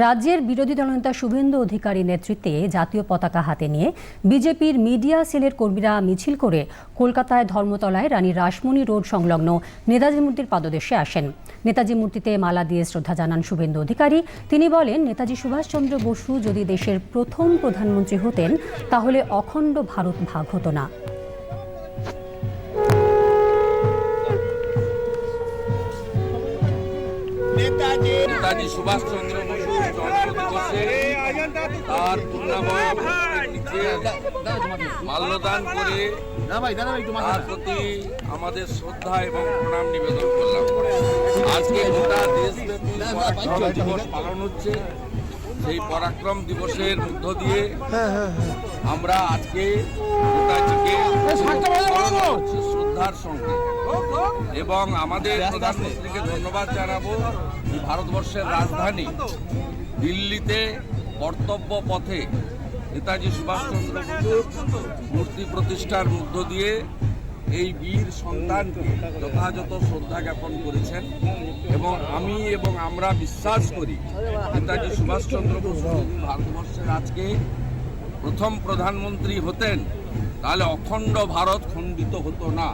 রাজ্যের বিরোধী দলনেতা শুভেন্দু অধিকারী নেতৃত্বে জাতীয় পতাকা হাতে নিয়ে বিজেপির মিডিয়া সেলের কর্মীরা মিছিল করে কলকাতায় ধর্মতলায় রানী রাসমণি রোড সংলগ্ন নেতাজি মূর্তির পাদদেশে আসেন। নেতাজি মূর্তিতে মালা দিয়ে শ্রদ্ধা জানান শুভেন্দু অধিকারী। তিনি বলেন, নেতাজি সুভাষচন্দ্র বসু যদি দেশের প্রথম প্রধানমন্ত্রী হতেন, তাহলে অখণ্ড ভারত ভাগ হতো না। নেতাজি সুভাষচন্দ্র বসুর জন্মদিবসে তার মাল্যদান করে তার প্রতি আমাদের শ্রদ্ধা এবং প্রণাম নিবেদন করলাম। আজকে গোটা দেশব্যাপী পরাক্রম দিবস পালন হচ্ছে। সেই পরাক্রম দিবসের মধ্য দিয়ে আমরা আজকে স্মরণ শ্রদ্ধার সঙ্গে। এবং আমাদের প্রধানমন্ত্রীকে ধন্যবাদ জানাব ভারতবর্ষের রাজধানী দিল্লিতে কর্তব্য পথে নেতাজি সুভাষচন্দ্র বসুর মূর্তি প্রতিষ্ঠার মধ্য দিয়ে এই বীর সন্তানকে যথাযথ শ্রদ্ধা জ্ঞাপন করেছেন এবং আমি এবং আমরা বিশ্বাস করি নেতাজি সুভাষচন্দ্র বসু যদি ভারতবর্ষের আজকে প্রথম প্রধানমন্ত্রী হতেন, তাহলে অখণ্ড ভারত খণ্ডিত হতো না।